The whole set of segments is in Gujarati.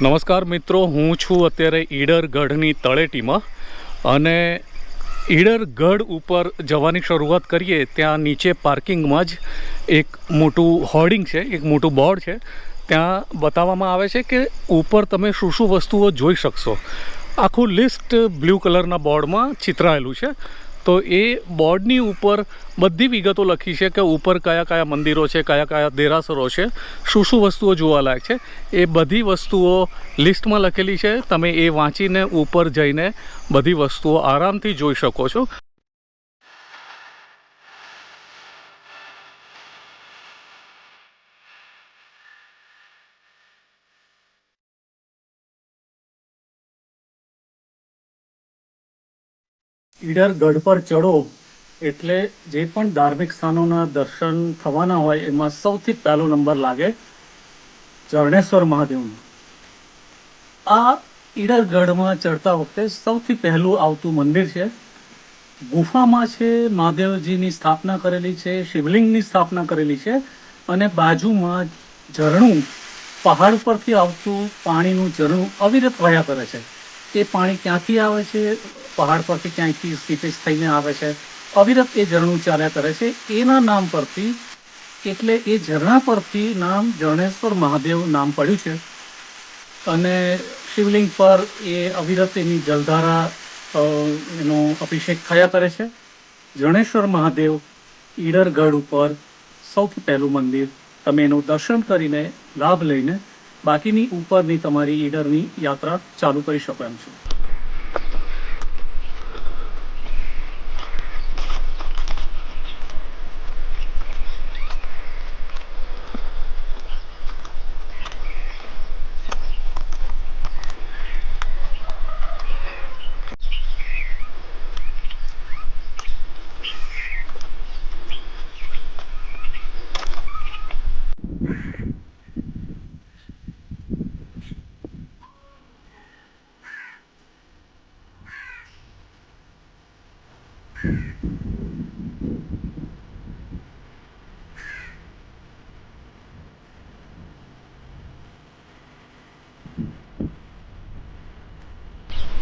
નમસ્કાર મિત્રો, હું છું અત્યારે ઈડર ગઢની તળેટીમાં અને ઈડર ગઢ ઉપર જવાની શરૂઆત કરીએ, ત્યાં નીચે પાર્કિંગમાં જ એક મોટું હોર્ડિંગ છે, એક મોટું બોર્ડ છે. ત્યાં બતાવવામાં આવે છે કે ઉપર તમે શું શું વસ્તુઓ જોઈ શકશો. આખું લિસ્ટ બ્લુ કલરના બોર્ડમાં ચિતરાયેલું છે. તો એ બોર્ડની ઉપર બધી વિગતો લખી છે કે ઉપર કયા કયા મંદિરો છે, કયા કયા દેરાસરો છે, શું શું વસ્તુઓ જોવાલાયક છે. એ બધી વસ્તુઓ લિસ્ટમાં લખેલી છે. તમે એ વાંચીને ઉપર જઈને બધી વસ્તુઓ આરામથી જોઈ શકો છો. ઈડર ગઢ પર ચડો એટલે જે પણ ધાર્મિક સ્થાનોના દર્શન થવાના હોય એમાં સૌથી પહેલો નંબર લાગે ચરણેશ્વર મહાદેવનું. આ ઈડર ગઢમાં ચડતા વખતે સૌથી પહેલું આવતું મંદિર છે. ગુફામાં છે, મહાદેવજીની સ્થાપના કરેલી છે, શિવલિંગની સ્થાપના કરેલી છે અને બાજુમાં ઝરણું, પહાડ પરથી આવતું પાણીનું ઝરણું અવિરત વહ્યા કરે છે. એ પાણી ક્યાંથી આવે છે? પહાડ પરથી ક્યાંયથી સીપેજ થઈને આવે છે. અવિરત એ ઝરણું ચાલ્યા કરે છે. એના નામ પરથી, એટલે એ ઝરણા પરથી નામ જરણેશ્વર મહાદેવ નામ પડ્યું છે. અને શિવલિંગ પર એ અવિરત એની જલધારા એનો અભિષેક થયા કરે છે. જણેશ્વર મહાદેવ ઈડરગઢ ઉપર સૌથી પહેલું મંદિર. તમે એનું દર્શન કરીને લાભ લઈને બાકીની ઉપરની તમારી ઈડરની યાત્રા ચાલુ કરી શકો એમ છો.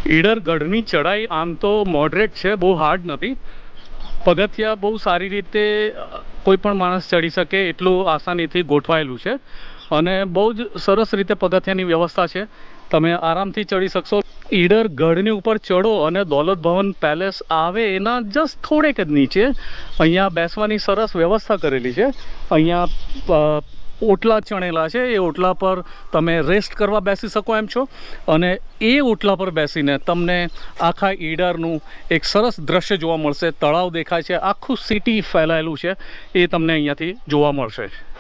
ઈડર ગઢની ચડાઈ આમ તો મોડરેટ છે, બહુ હાર્ડ નથી. પગથિયા બહુ સારી રીતે કોઈ પણ માણસ ચડી શકે એટલું આસાનીથી ગોઠવાયેલું છે. અને બહુ જ સરસ રીતે પગથિયાની વ્યવસ્થા છે. તમે આરામથી ચડી શકશો. ઈડર ગઢની ઉપર ચડો અને દોલત ભવન પેલેસ આવે એના જસ્ટ થોડેક જ નીચે. અહીંયા બેસવાની સરસ વ્યવસ્થા કરેલી છે. અહીંયા ઓટલા ચણેલા છે. એ ઓટલા પર તમે રેસ્ટ કરવા બેસી શકો એમ છો. અને એ ઓટલા પર બેસીને તમને આખા ઈડરનું એક સરસ દ્રશ્ય જોવા મળશે. તળાવ દેખાય છે. આખું સિટી ફેલાયેલું છે. એ તમને અહીંયાથી જોવા મળશે.